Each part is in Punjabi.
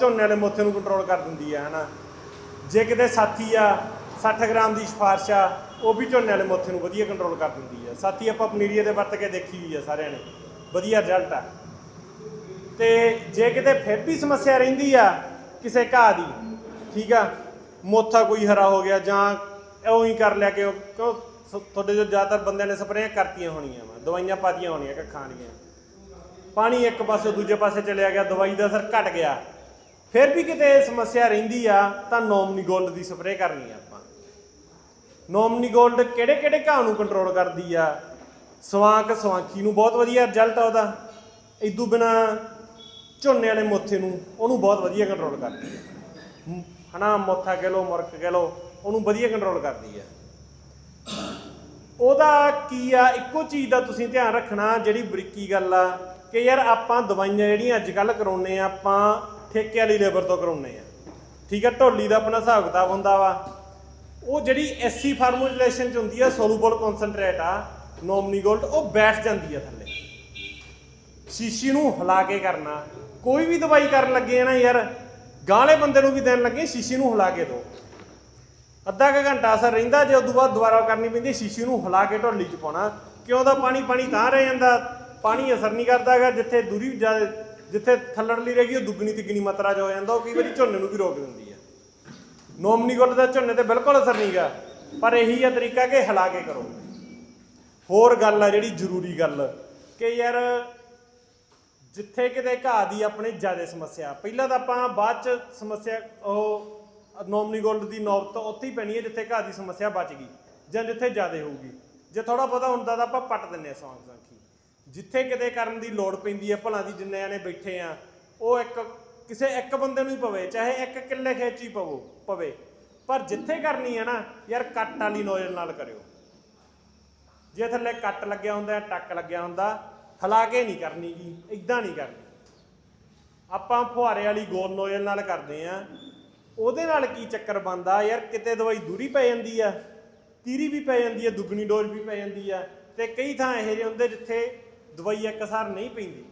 ਝੋਨੇ ਵਾਲੇ ਮੋਥੇ ਨੂੰ ਕੰਟਰੋਲ ਕਰ ਦਿੰਦੀ ਆ, ਹਨਾ। ਜੇ ਕਿਤੇ ਸਾਥੀ ਆ 60 ਗ੍ਰਾਮ ਦੀ ਸਿਫਾਰਿਸ਼ ਆ, ਉਹ ਵੀ ਝੋਨੇ ਵਾਲੇ ਮੋਥੇ ਨੂੰ ਵਧੀਆ ਕੰਟਰੋਲ ਕਰ ਦਿੰਦੀ ਆ। ਸਾਥੀ ਆਪਾਂ ਪਨੀਰੀਏ ਦੇ ਵਰਤ ਕੇ ਦੇਖੀ ਹੋਈ ਆ ਸਾਰਿਆਂ ਨੇ। ਵਧੀਆ ਰਿਜ਼ਲਟ ਆ। ਤੇ ਜੇ ਕਿਤੇ ਫਿਰ ਵੀ ਸਮੱਸਿਆ ਰਹਿੰਦੀ ਆ ਕਿਸੇ ਘਾਹ ਦੀ, ਠੀਕ ਆ, ਮੋਥਾ ਕੋਈ ਹਰਾ ਹੋ ਗਿਆ ਜਾਂ ਇਉਂ ਹੀ ਕਰ ਲਿਆ ਕਿ ਉਹ- ਕਿਉਂ ਸ- ਤੁਹਾਡੇ ਜੋ ਜ਼ਿਆਦਾਤਰ ਬੰਦਿਆਂ ਨੇ ਸਪਰੇਆਂ ਕਰਤੀਆਂ ਹੋਣੀਆਂ ਵਾ, ਦਵਾਈਆਂ ਪਾਤੀਆਂ ਹੋਣੀਆਂ ਕੱਖਾਂ ਦੀਆਂ ਪਾਣੀ ਇੱਕ ਪਾਸੇ ਦੂਜੇ ਪਾਸੇ ਚਲਿਆ ਗਿਆ, ਦਵਾਈ ਦਾ ਅਸਰ ਘਟ ਗਿਆ। ਫਿਰ ਵੀ ਕਿਤੇ ਸਮੱਸਿਆ ਰਹਿੰਦੀ ਆ, ਤਾਂ ਨੋਮਨੀ ਗੋਲਡ ਦੀ ਸਪਰੇਅ ਕਰਨੀ ਆ ਆਪਾਂ। ਨੋਮਨੀ ਗੋਲਡ ਕਿਹੜੇ ਕਿਹੜੇ ਘਾਹ ਨੂੰ ਕੰਟਰੋਲ ਕਰਦੀ ਆ? ਸਵਾਂਕ ਸਵਾਂਖੀ ਨੂੰ ਬਹੁਤ ਵਧੀਆ ਰਿਜ਼ਲਟ ਆ ਉਹਦਾ। ਇਦੋਂ ਬਿਨਾ ਝੋਨੇ ਵਾਲੇ ਮੋਥੇ ਨੂੰ ਉਹਨੂੰ ਬਹੁਤ ਵਧੀਆ ਕੰਟਰੋਲ ਕਰਦੀ ਆ। ਮ- ਹਨਾ, ਮੋਥਾ ਕਹਿ ਲਓ ਮੁਰਕ ਕਹਿ ਲਓ, ਉਹਨੂੰ ਵਧੀਆ ਕੰਟਰੋਲ ਕਰਦੀ ਆ। ਉਹਦਾ ਕੀ ਆ? ਇੱਕੋ ਚੀਜ਼ ਦਾ ਤੁਸੀਂ ਧਿਆਨ ਰੱਖਣਾ, ਜਿਹੜੀ ਬਰੀਕੀ ਗੱਲ ਆ, ਕਿ ਯਾਰ ਆਪਾਂ ਦਵਾਈਆਂ ਜਿਹੜੀਆਂ ਅੱਜ ਕੱਲ ਕਰਾਉਨੇ ਆ, ਆਪਾਂ ਠੇਕੇ ਵਾਲੀ ਲੇਬਰ ਤੋਂ ਕਰਾਉਨੇ ਆ। ਠੀਕ ਹੈ ਢੋਲੀ ਦਾ ਆਪਣਾ ਹਿਸਾਬ ਕਿਤਾਬ ਹੁੰਦਾ ਵਾ। ਉਹ ਜਿਹੜੀ ਐਸਸੀ ਫਾਰਮੂਲੇਸ਼ਨ ਚ ਹੁੰਦੀ ਆ ਸੋਲੂਬਲ ਕਨਸੈਂਟਰੇਟ ਆ ਨੋਮਨੀ ਗੋਲਡ ਉਹ ਬੈਠ ਜਾਂਦੀ ਆ ਥੱਲੇ। ਸ਼ੀਸ਼ੀ ਨੂੰ ਹਿਲਾ ਕੇ ਕਰਨਾ। ਕੋਈ ਵੀ ਦਵਾਈ ਕਰਨ ਲੱਗੇ ਆ ਨਾ ਯਾਰ ਗਾਲੇ ਬੰਦੇ ਨੂੰ ਵੀ ਦੇਣ ਲੱਗੇ, ਸ਼ੀਸ਼ੀ ਨੂੰ ਹਿਲਾ ਕੇ ਦਿਓ ਅੱਧਾ ਕੁ ਘੰਟਾ ਅਸਰ ਰਹਿੰਦਾ, ਜੇ ਉਦੋਂ ਬਾਅਦ ਦੁਬਾਰਾ ਕਰਨੀ ਪੈਂਦੀ, ਸ਼ੀਸ਼ੀ ਨੂੰ ਹਿਲਾ ਕੇ ਢੋਲੀ ਚ ਪਾਉਣਾ। ਕਿਉਂ? ਦਾ ਪਾਣੀ ਪਾਣੀ ਤਾਂ ਰਹਿ ਜਾਂਦਾ। ਪਾਣੀ ਅਸਰ ਨਹੀਂ ਕਰਦਾ ਹੈਗਾ, ਜਿੱਥੇ ਦੂਰੀ ਜ਼ਿਆਦਾ ਜਿੱਥੇ ਥੱਲੜਲੀ ਗਈ, ਉਹ ਦੁੱਗਣੀ ਤਿੱਗਣੀ ਮਾਤਰਾ 'ਚ ਹੋ ਜਾਂਦਾ, ਉਹ ਕਈ ਵਾਰੀ ਝੋਨੇ ਨੂੰ ਵੀ ਰੋਕ ਦਿੰਦੀ ਹੈ ਨੋਮਨੀ ਗੁੱਲ ਦਾ ਝੋਨੇ ਤੇ ਬਿਲਕੁਲ ਅਸਰ ਨਹੀਂਗਾ ਪਰ ਇਹੀ ਆ ਤਰੀਕਾ ਕਿ ਹਿਲਾ ਕੇ ਕਰੋ। ਹੋਰ ਗੱਲ ਆ ਜਿਹੜੀ ਜ਼ਰੂਰੀ ਗੱਲ, ਕਿ ਯਾਰ ਜਿੱਥੇ ਕਿਤੇ ਘਾਹ ਦੀ ਆਪਣੇ ਜ਼ਿਆਦਾ ਸਮੱਸਿਆ, ਪਹਿਲਾਂ ਤਾਂ ਆਪਾਂ ਬਾਅਦ ਚ ਸਮੱਸਿਆ, ਉਹ ਨੋਮਨੀ ਗੋਲਡ ਦੀ ਨੌਬਤ ਉੱਥੇ ਹੀ ਪੈਣੀ ਹੈ ਜਿੱਥੇ ਘਾਹ ਦੀ ਸਮੱਸਿਆ ਬਚ ਗਈ ਜਾਂ ਜਿੱਥੇ ਜ਼ਿਆਦਾ ਹੋਊਗੀ। ਜੇ ਥੋੜਾ ਬਹੁਤਾ ਹੁੰਦਾ ਤਾਂ ਆਪਾਂ ਪੱਟ ਦਿੰਨੇ ਆ ਸੌਂਗ ਸਾਂਖੀ ਜਿੱਥੇ ਕਿਤੇ ਕਰਨ ਦੀ ਲੋੜ ਪੈਂਦੀ ਹੈ ਭਲਾ ਦੀ ਜਿੰਨੇ ਆਨੇ ਬੈਠੇ ਆ ਉਹ ਇੱਕ ਕਿਸੇ ਇੱਕ ਬੰਦੇ ਨੂੰ ਹੀ ਪਵੇ ਚਾਹੇ ਇੱਕ ਕਿੱਲੇ ਖੇਚ ਹੀ ਪਵੋ ਪਵੇ। ਪਰ ਜਿੱਥੇ ਕਰਨੀ ਹੈ ਨਾ ਯਾਰ ਕੱਟ ਵਾਲੀ ਨੋਜ਼ਲ ਨਾਲ ਕਰਿਓ। ਜੇ ਥੱਲੇ ਕੱਟ ਲੱਗਿਆ ਹੁੰਦਾ ਹੈ, ਟੱਕ ਲੱਗਿਆ ਹੁੰਦਾ ਹਲਾ ਕੇ ਨਹੀਂ ਕਰਨੀ ਜੀ ਇਦਾਂ ਨਹੀਂ ਕਰਨੀ। ਆਪਾਂ ਫੁਹਾਰੇ ਵਾਲੀ ਗੋਲ ਨੋਜ਼ਲ ਨਾਲ ਕਰਦੇ ਆ ਉਹਦੇ ਨਾਲ ਕੀ ਚੱਕਰ ਬੰਦਾ ਯਾਰ ਕਿਤੇ ਦਵਾਈ ਦੂਰੀ ਪੈ ਜਾਂਦੀ ਆ ਤੀਰੀ ਵੀ ਪੈ ਜਾਂਦੀ ਆ ਦੁੱਗਣੀ ਡੋਜ਼ ਵੀ ਪੈ ਜਾਂਦੀ ਆ ਤੇ ਕਈ ਥਾਂ ਇਹੋ ਜਿਹੇ ਹੁੰਦੇ ਜਿੱਥੇ ਦਵਾਈ ਇੱਕਸਾਰ ਨਹੀਂ ਪੈਂਦੀ।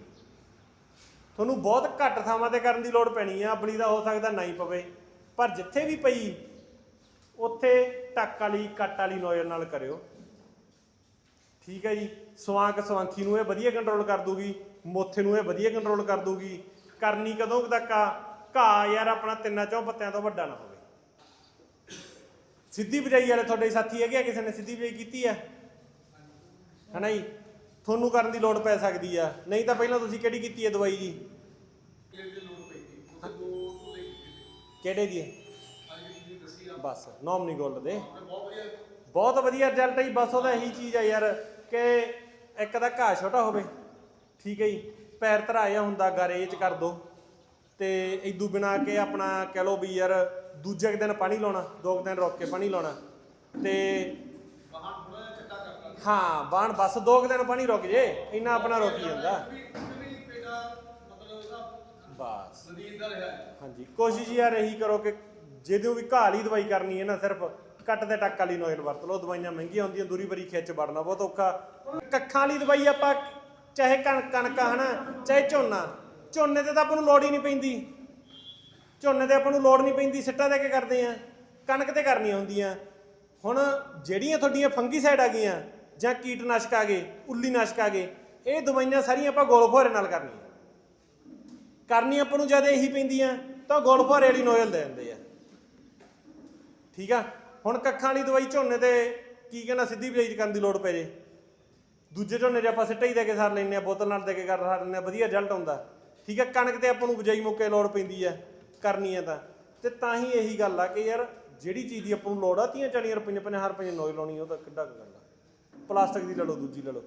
ਤੁਹਾਨੂੰ ਬਹੁਤ ਘੱਟ ਥਾਵਾਂ ਤੇ ਕਰਨ ਦੀ ਲੋੜ ਪੈਣੀ ਆ ਅਬਲੀ ਦਾ ਹੋ ਸਕਦਾ ਨਹੀਂ ਪਵੇ। ਪਰ ਜਿੱਥੇ ਵੀ ਪਈ, ਉੱਥੇ ਟੱਕ ਵਾਲੀ, ਕੱਟ ਵਾਲੀ ਨੋਜ਼ਲ ਨਾਲ ਕਰਿਓ। ਠੀਕ ਹੈ ਜੀ, ਸਵਾਂਕ ਸਵਾਂਖੀ ਨੂੰ ਇਹ ਵਧੀਆ ਕੰਟਰੋਲ ਕਰ ਦੂਗੀ, ਮੋਥੇ ਨੂੰ ਇਹ ਵਧੀਆ ਕੰਟਰੋਲ ਕਰ ਦੂਗੀ। ਕਰਨੀ ਕਦੋਂ ਤੱਕ ਆ, ਘਾਹ ਯਾਰ ਆਪਣਾ ਤਿੰਨਾਂ ਚੋਂ ਪੱਤਿਆਂ ਤੋਂ ਵੱਡਾ ਨਾ ਹੋਵੇ। ਸਿੱਧੀ ਬਜਾਈ ਵਾਲੇ ਤੁਹਾਡੇ ਸਾਥੀ ਹੈਗੇ ਆ, ਕਿਸੇ ਨੇ ਸਿੱਧੀ ਬਜਾਈ ਕੀਤੀ ਆ? ਹਨਾ ਜੀ? ਤੁਹਾਨੂੰ ਕਰਨ ਦੀ ਲੋੜ ਪੈ ਸਕਦੀ ਆ। ਨਹੀਂ ਤਾਂ ਪਹਿਲਾਂ ਤੁਸੀਂ ਕਿਹੜੀ ਕੀਤੀ ਹੈ ਦਵਾਈ ਜੀ? ਕਿਹੜੇ ਦੀ ਹੈ? ਬਸ ਨੋਮਨੀ ਗੋਲਡ ਦੇ। ਬਹੁਤ ਵਧੀਆ ਰਿਜ਼ਲਟ ਹੈ ਜੀ ਬਸ ਉਹਦਾ ਇਹੀ ਚੀਜ਼ ਆ ਯਾਰ ਕਿ ਇੱਕ ਤਾਂ ਘਾਹ ਛੋਟਾ ਹੋਵੇ ਠੀਕ ਹੈ ਜੀ। ਪੈਰ ਧਰਾਇਆ ਹੁੰਦਾ ਗਾਰੇ ਚ ਕਰ ਦੋ। ਤੇ ਇਦੋਂ ਬਿਨਾ ਕੇ ਆਪਣਾ ਕਹਿ ਲਓ ਵੀ ਯਾਰ ਦੂਜੇ ਦਿਨ ਪਾਣੀ ਲਾਉਣਾ ਦੋ ਦਿਨ ਰੁਕ ਕੇ ਪਾਣੀ ਲਾਉਣਾ। ਤੇ ਹਾਂ, ਬਾਣ ਬਸ ਦੋ ਕੁ ਦਿਨ ਪਾਣੀ ਰੁਕ ਜੇ, ਇੰਨਾ ਆਪਣਾ ਰੁਕ ਹੀ ਜਾਂਦਾ। ਬਸ। ਹਾਂਜੀ, ਕੋਸ਼ਿਸ਼ ਯਾਰ ਇਹੀ ਕਰੋ ਕਿ ਜਦੋਂ ਵੀ ਘਾਹ ਲਈ ਦਵਾਈ ਕਰਨੀ ਹੈ ਨਾ, ਸਿਰਫ ਕੱਟ ਦੇ ਟੱਕ ਵਾਲੀ ਨੋਇਲ ਵਰਤ ਲਓ, ਦਵਾਈਆਂ ਮਹਿੰਗੀਆਂ ਹੁੰਦੀਆਂ, ਦੂਰੀ ਬਰੀ ਖਿੱਚ ਵੜਨਾ ਬਹੁਤ ਔਖਾ। ਕੱਖਾਂ ਵਾਲੀ ਦਵਾਈ ਆਪਾਂ ਚਾਹੇ ਕਣਕ ਕਣਕ ਆ ਹਨਾ, ਚਾਹੇ ਝੋਨਾ, ਝੋਨੇ ਤੇ ਤਾਂ ਆਪਾਂ ਨੂੰ ਲੋੜ ਹੀ ਨਹੀਂ ਪੈਂਦੀ। ਝੋਨੇ ਤੇ ਆਪਾਂ ਨੂੰ ਲੋੜ ਨਹੀਂ ਪੈਂਦੀ, ਸਿੱਟਾਂ ਦੇ ਕੇ ਕਰਦੇ ਆ, ਕਣਕ ਤੇ ਕਰਨੀਆਂ ਹੁੰਦੀਆਂ। ਹੁਣ ਜਿਹੜੀਆਂ ਤੁਹਾਡੀਆਂ ਫੰਗੀਸਾਈਡ ਆ ਗਈਆਂ ਜਾਂ ਕੀਟਨਾਸ਼ਕ ਆ ਗਏ, ਉੱਲੀ ਨਾਸ਼ਕ ਆ ਗਏ, ਇਹ ਦਵਾਈਆਂ ਸਾਰੀਆਂ ਆਪਾਂ ਗੋਲ ਫੁਹਾਰੇ ਨਾਲ ਕਰਨੀਆਂ। ਕਰਨੀ ਆਪਾਂ ਨੂੰ ਜਦ ਇਹੀ ਪੈਂਦੀਆਂ, ਤਾਂ ਗੋਲ ਫੁਹਾਰੇ ਵਾਲੀ ਨੋਇਲ ਦੇ ਦਿੰਦੇ ਆ। ਠੀਕ ਆ? ਹੁਣ ਕੱਖਾਂ ਵਾਲੀ ਦਵਾਈ ਝੋਨੇ ਤੇ ਕੀ ਕਹਿੰਦਾ, ਸਿੱਧੀ ਬਜਾਈ ਕਰਨ ਦੀ ਲੋੜ ਪੈ ਜੇ। ਦੂਜੇ ਝੋਨੇ 'ਚ ਆਪਾਂ ਸਿੱਟਾ ਹੀ ਦੇ ਕੇ ਸਾਰ ਲੈਂਦੇ ਆ, ਬੋਤਲ ਨਾਲ ਦੇ ਕੇ ਕਰ ਸਾਰ ਲੈਂਦੇ ਆ, ਵਧੀਆ ਰਿਜ਼ਲਟ ਆਉਂਦਾ। ਠੀਕ ਆ? ਕਣਕ ਤੇ ਆਪਾਂ ਨੂੰ ਬਜਾਈ ਮੌਕੇ ਲੋੜ ਪੈਂਦੀ ਆ, ਕਰਨੀ ਆ ਤਾਂ। ਤੇ ਤਾਂ ਹੀ ਇਹੀ ਗੱਲ ਆ ਕਿ ਯਾਰ, ਜਿਹੜੀ ਚੀਜ਼ ਦੀ ਆਪਾਂ ਨੂੰ ਲੋੜ ਆ 30 40 ਰੁਪਏ 50 ਰੁਪਏ ਨੋਇਲ ਲਾਉਣੀ ਉਹ ਤਾਂ ਕਿੱਡਾ ਕੁ ਗੱਲ ਆ। ਪਲਾਸਟਿਕ ਦੀ ਲੈ ਲਓ, ਦੂਜੀ ਲੈ ਲਓ।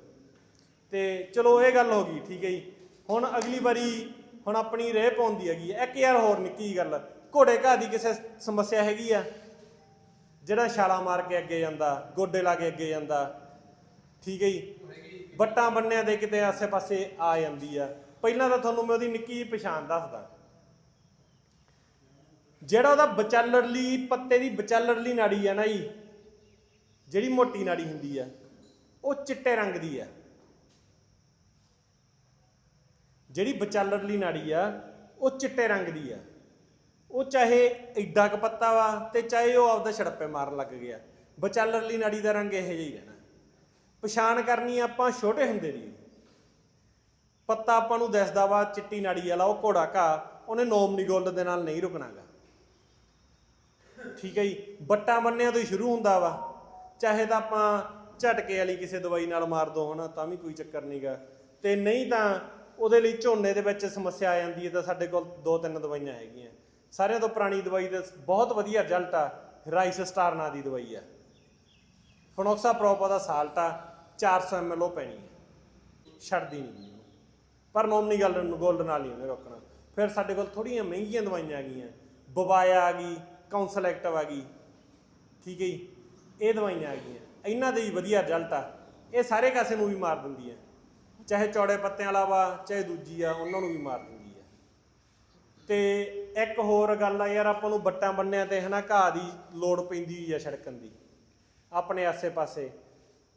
ਤੇ ਚਲੋ, ਇਹ ਗੱਲ ਹੋ ਗਈ, ਠੀਕ ਹੈ ਜੀ। ਹੁਣ ਅਗਲੀ ਵਾਰੀ ਹੁਣ ਆਪਣੀ ਰੇਹ ਪਾਉਂਦੀ ਹੈਗੀ ਇੱਕ ਯਾਰ ਹੋਰ ਨਿੱਕੀ ਜਿਹੀ ਗੱਲ, ਘੋੜੇ ਘਾਹ ਦੀ ਕਿਸੇ ਸਮੱਸਿਆ ਹੈਗੀ ਆ? ਜਿਹੜਾ ਛਾਲਾ ਮਾਰ ਕੇ ਅੱਗੇ ਜਾਂਦਾ, ਗੋਡੇ ਲਾ ਕੇ ਅੱਗੇ ਜਾਂਦਾ, ਠੀਕ ਹੈ ਜੀ? ਬੱਟਾਂ ਬੰਨਿਆਂ ਦੇ ਕਿਤੇ ਆਸੇ-ਪਾਸੇ ਆ ਜਾਂਦੀ ਆ। ਪਹਿਲਾਂ ਤਾਂ ਤੁਹਾਨੂੰ ਮੈਂ ਉਹਦੀ ਨਿੱਕੀ ਜਿਹੀ ਪਛਾਣ ਦੱਸਦਾ। ਜਿਹੜਾ ਉਹਦਾ ਵਿਚਾਲੜਲੀ ਪੱਤੇ ਦੀ ਵਿਚਾਲੜਲੀ ਨਾੜੀ ਆ ਨਾ ਜੀ, ਜਿਹੜੀ ਮੋਟੀ ਨਾੜੀ ਹੁੰਦੀ ਆ ਉਹ ਚਿੱਟੇ ਰੰਗ ਦੀ ਆ ਜਿਹੜੀ ਵਿਚਾਲੜਲੀ ਨਾੜੀ ਆ, ਉਹ ਚਿੱਟੇ ਰੰਗ ਦੀ ਆ। ਉਹ ਚਾਹੇ ਐਡਾ ਕ ਪੱਤਾ ਵਾ ਤੇ ਚਾਹੇ ਉਹ ਆਪਦਾ ਛੜੱਪੇ ਮਾਰਨ ਲੱਗ ਗਿਆ। ਵਿਚਾਲਰਲੀ ਨਾੜੀ ਦਾ ਰੰਗ ਇਹੋ ਜਿਹਾ ਹੀ ਰਹਿਣਾ। ਪਛਾਣ ਕਰਨੀ ਆਪਾਂ ਛੋਟੇ ਹੁੰਦੇ ਦੀ। ਪੱਤਾ ਆਪਾਂ ਨੂੰ ਦਿਸਦਾ ਵਾ ਚਿੱਟੀ ਨਾੜੀ ਵਾਲਾ, ਉਹ ਘੋੜਾ ਘਾ, ਉਹਨੇ ਨੋਮਨੀ ਗੋਲਡ ਦੇ ਨਾਲ ਨਹੀਂ ਰੁਕਣਾਗਾ। ਠੀਕ ਹੈ ਜੀ? ਬੱਟਾ ਬੰਨਿਆ ਤੋਂ ਹੀ ਸ਼ੁਰੂ ਹੁੰਦਾ ਵਾ। ਚਾਹੇ ਤਾਂ ਆਪਾਂ ਝਟਕੇ ਵਾਲੀ ਕਿਸੇ ਦਵਾਈ ਨਾਲ ਮਾਰ ਦੋ ਹਨਾ, ਤਾਂ ਵੀ ਕੋਈ ਚੱਕਰ ਨਹੀਂਗਾ ਤੇ ਨਹੀਂ ਤਾਂ ਉਹਦੇ ਲਈ ਝੋਨੇ ਦੇ ਵਿੱਚ ਸਮੱਸਿਆ ਆ ਜਾਂਦੀ ਹੈ ਤਾਂ ਸਾਡੇ ਕੋਲ ਦੋ ਤਿੰਨ ਦਵਾਈਆਂ ਹੈਗੀਆਂ। ਸਾਰਿਆਂ ਤੋਂ ਪੁਰਾਣੀ ਦਵਾਈ ਦਾ ਬਹੁਤ ਵਧੀਆ ਰਿਜ਼ਲਟ ਆ ਰਾਈਸ ਸਟਾਰ ਨਾਂ ਦੀ ਦਵਾਈ ਆ। ਫਨੋਕਸਾ ਪ੍ਰੋਪਾ ਦਾ ਸਾਲਟ ਆ 400 ml ਉਹ ਪੈਣੀ ਹੈ ਛੱਡਦੀ ਨਹੀਂ ਪਰ ਨੋਮਨੀ ਗੱਲ ਗੋਲਡ ਨਾਲ ਨਹੀਂ ਉਹਨੇ ਰੋਕਣਾ। ਫਿਰ ਸਾਡੇ ਕੋਲ ਥੋੜੀਆਂ ਮਹਿੰਗੀਆਂ ਦਵਾਈਆਂ ਆ ਗਈਆਂ। ਬਬਾਇਆ ਆ ਗਈ ਕਾਉਂਸਲ ਐਕਟਿਵ ਆ ਗਈ। ਠੀਕ ਹੈ ਜੀ। ਇਹ ਦਵਾਈਆਂ ਆ ਗਈਆਂ। ਇਹਨਾਂ ਦੇ ਹੀ ਵਧੀਆ ਰਿਜ਼ਲਟ ਆ। ਇਹ ਸਾਰੇ ਕਾਸੇ ਨੂੰ ਵੀ ਮਾਰ ਦਿੰਦੀ ਹੈ ਚਾਹੇ ਚੌੜੇ ਪੱਤਿਆਂ ਵਾਲਾ ਵਾ, ਚਾਹੇ ਦੂਜੀ ਆ, ਉਹਨਾਂ ਨੂੰ ਵੀ ਮਾਰ ਦਿੰਦੀ ਹੈ ਤੇ ਇੱਕ ਹੋਰ ਗੱਲ ਆ ਯਾਰ, ਆਪਾਂ ਨੂੰ ਬੱਟਾਂ ਬੰਨਿਆਂ ਤੇ ਹਨਾ ਘਾਹ ਦੀ ਲੋੜ ਪੈਂਦੀ ਆ ਛੜਕਣ ਦੀ। ਆਪਣੇ ਆਸੇ-ਪਾਸੇ।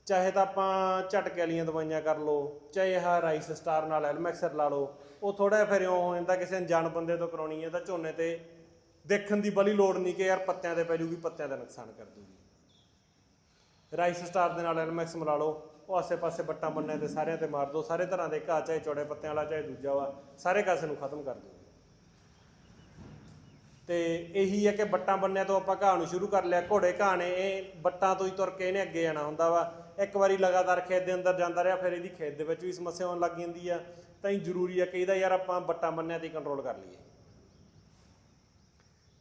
ਚਾਹੇ ਤਾਂ ਆਪਾਂ ਝਟਕੇ ਵਾਲੀਆਂ ਦਵਾਈਆਂ ਕਰ ਲਓ, ਚਾਹੇ ਆਹ ਰਾਈਸ ਸਟਾਰ ਨਾਲ ਐਲਮੈਕਸਰ ਲਾ ਲਓ, ਉਹ ਥੋੜਾ ਜਿਹਾ ਫਿਰ ਇਉਂ ਹੋ ਜਾਂਦਾ ਕਿਸੇ ਅਣਜਾਣ ਬੰਦੇ ਤੋਂ ਕਰਾਉਣੀ ਹੈ ਤਾਂ ਝੋਨੇ ਤੇ ਦੇਖਣ ਦੀ ਬਲੀ ਲੋੜ ਨਹੀਂ ਕਿ ਯਾਰ ਪੱਤਿਆਂ ਤੇ ਪੈ ਜੂਗੀ, ਪੱਤਿਆਂ ਦਾ ਨੁਕਸਾਨ ਕਰ ਦੂਗੀ। ਰਾਈਸ ਸਟਾਰ ਦੇ ਨਾਲ ਐਲਮੈਕਸ ਮਿਲਾ ਲਓ। ਉਹ ਆਸੇ-ਪਾਸੇ ਬੱਟਾਂ ਬੰਨਿਆਂ ਤੇ ਸਾਰਿਆਂ ਤੇ ਮਾਰ ਦਿਓ ਸਾਰੇ ਤਰ੍ਹਾਂ ਦੇ ਘਾਹ, ਚਾਹੇ ਚੌੜੇ ਪੱਤਿਆਂ ਵਾਲਾ, ਚਾਹੇ ਦੂਜਾ ਵਾ, ਸਾਰੇ ਕਾਸੇ ਨੂੰ ਖਤਮ ਕਰ ਦਿਓ। ਤੇ ਇਹੀ ਹੈ ਕਿ ਬੱਟਾਂ ਬੰਨਿਆਂ ਤੋਂ ਆਪਾਂ ਘਾਹ ਨੂੰ ਸ਼ੁਰੂ ਕਰ ਲਿਆ। ਘੋੜੇ ਘਾਹ ਨੇ, ਇਹ ਬੱਟਾਂ ਤੋਂ ਹੀ ਤੁਰ ਕੇ ਇਹਨੇ ਅੱਗੇ ਜਾਣਾ ਹੁੰਦਾ ਵਾ। ਇੱਕ ਵਾਰੀ ਲਗਾਤਾਰ ਖੇਤ ਦੇ ਅੰਦਰ ਜਾਂਦਾ ਰਿਹਾ, ਫਿਰ ਇਹਦੀ ਖੇਤ ਦੇ ਵਿੱਚ ਵੀ ਸਮੱਸਿਆ ਆਉਣ ਲੱਗ ਜਾਂਦੀ ਆ। ਤਾਂ ਹੀ ਜ਼ਰੂਰੀ ਆ ਕਿ ਇਹਦਾ ਯਾਰ ਆਪਾਂ ਬੱਟਾਂ ਬੰਨਿਆਂ ਤੇ ਕੰਟਰੋਲ ਕਰ ਲਈਏ।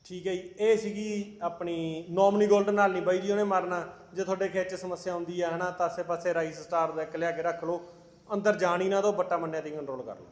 ਠੀਕ ਹੈ ਜੀ, ਇਹ ਸੀਗੀ ਆਪਣੀ ਨੋਮਨੀ 골ਡ ਨਾਲ ਨਹੀਂ ਬਾਈ ਜੀ, ਉਹਨੇ ਮਾਰਨਾ। ਜੇ ਤੁਹਾਡੇ ਖੇਤ 'ਚ ਸਮੱਸਿਆ ਆਉਂਦੀ ਆ ਹਨਾ, ਤਾਂ ਆਸੇ ਪਾਸੇ ਰਾਈਸ ਸਟਾਰ ਦਾ ਇੱਕ ਲਿਆ ਕੇ ਰੱਖ ਲਓ। ਅੰਦਰ ਜਾਣ ਹੀ ਨਾ ਦੋ ਬੱਟਾ ਮੰਨਿਆ ਤੇ ਕੰਟਰੋਲ ਕਰ ਲਓ।